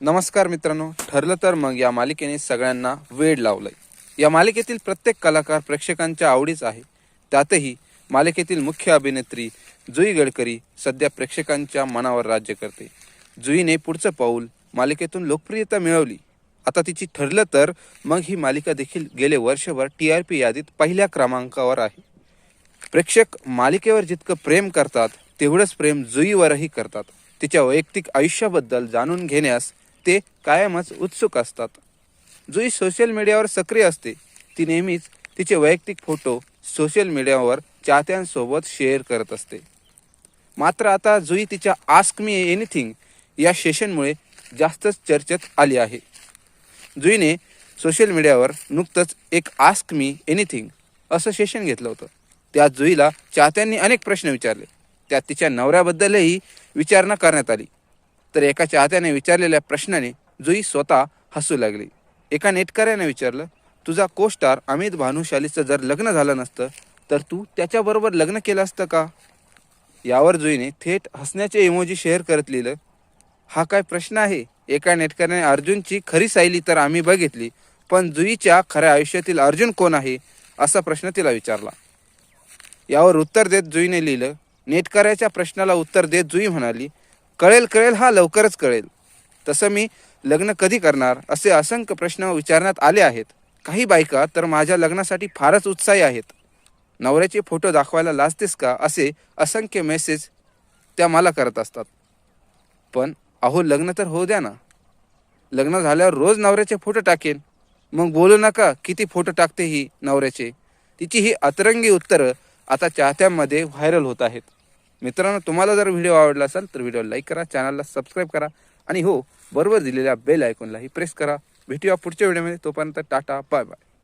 नमस्कार मित्रांनो ठरलं तर मग या मालिकेने सगळ्यांना वेड लावलंय. या मालिकेतील प्रत्येक कलाकार प्रेक्षकांच्या आवडीच आहे. त्यातही मालिकेतील मुख्य अभिनेत्री जुई गडकरी सध्या प्रेक्षकांच्या मनावर राज्य करते. जुईने पुढचं पाऊल मालिकेतून लोकप्रियता मिळवली. आता तिची ठरलं तर मग ही मालिका देखील गेले वर्षभर टी आर पी यादीत पहिल्या क्रमांकावर आहे. प्रेक्षक मालिकेवर जितकं प्रेम करतात तेवढंच प्रेम जुईवरही करतात. तिच्या वैयक्तिक आयुष्याबद्दल जाणून घेण्यास ते कायमच उत्सुक असतात. जुई सोशल मीडियावर सक्रिय असते. ती नेहमीच तिचे वैयक्तिक फोटो सोशल मीडियावर चाहत्यांसोबत शेअर करत असते. मात्र आता जुई तिच्या आस्क मी एनिथिंग या सेशनमुळे जास्तच चर्चेत आली आहे. जुईने सोशल मीडियावर नुकतंच एक आस्क मी एनिथिंग असं सेशन घेतलं होतं. त्यात जुईला चाहत्यांनी अनेक प्रश्न विचारले. त्यात तिच्या नवऱ्याबद्दलही विचारणा करण्यात आली. तर एका चाहत्याने विचारलेल्या प्रश्नाने जुई स्वतः हसू लागली. एका नेटकऱ्याने विचारलं तुझा को स्टार अमित भानुशालीचं जर लग्न झालं नसतं तर तू त्याच्याबरोबर लग्न केलं असतं का? यावर जुईने थेट हसण्याचे इमोजी शेअर करत लिहिलं हा काय प्रश्न आहे? एका नेटकऱ्याने अर्जुनची खरी सायली तर आम्ही बघितली पण जुईच्या खऱ्या आयुष्यातील अर्जुन कोण आहे? असा प्रश्न तिला विचारला. यावर उत्तर देत जुईने लिहिलं नेटकऱ्याच्या प्रश्नाला उत्तर देत जुई म्हणाली कळेल कळेल हा लवकरच कळेल. तसं मी लग्न कधी करणार असे असंख्य प्रश्न विचारण्यात आले आहेत. काही बायका तर माझ्या लग्नासाठी फारच उत्साही आहेत. नवऱ्याचे फोटो दाखवायला लाजतेस का? असे असंख्य मेसेज त्या मला करत असतात. पण अहो लग्न तर होऊ द्या ना. लग्न झाल्यावर रोज नवऱ्याचे फोटो टाकेन. मग बोलू नका किती फोटो टाकते ही नवऱ्याचे. तिची ही अतरंगी उत्तरं आता चाहत्यांमध्ये व्हायरल होत आहेत. मित्रांनो तुम्हाला जर व्हिडिओ आवडला असेल तर व्हिडिओ लाईक करा चॅनलला सबस्क्राईब करा. आणि हो बरोबर दिलेल्या बेल आयकॉनलाही प्रेस करा. भेटूया पुढच्या व्हिडिओमध्ये तोपर्यंत टाटा बाय बाय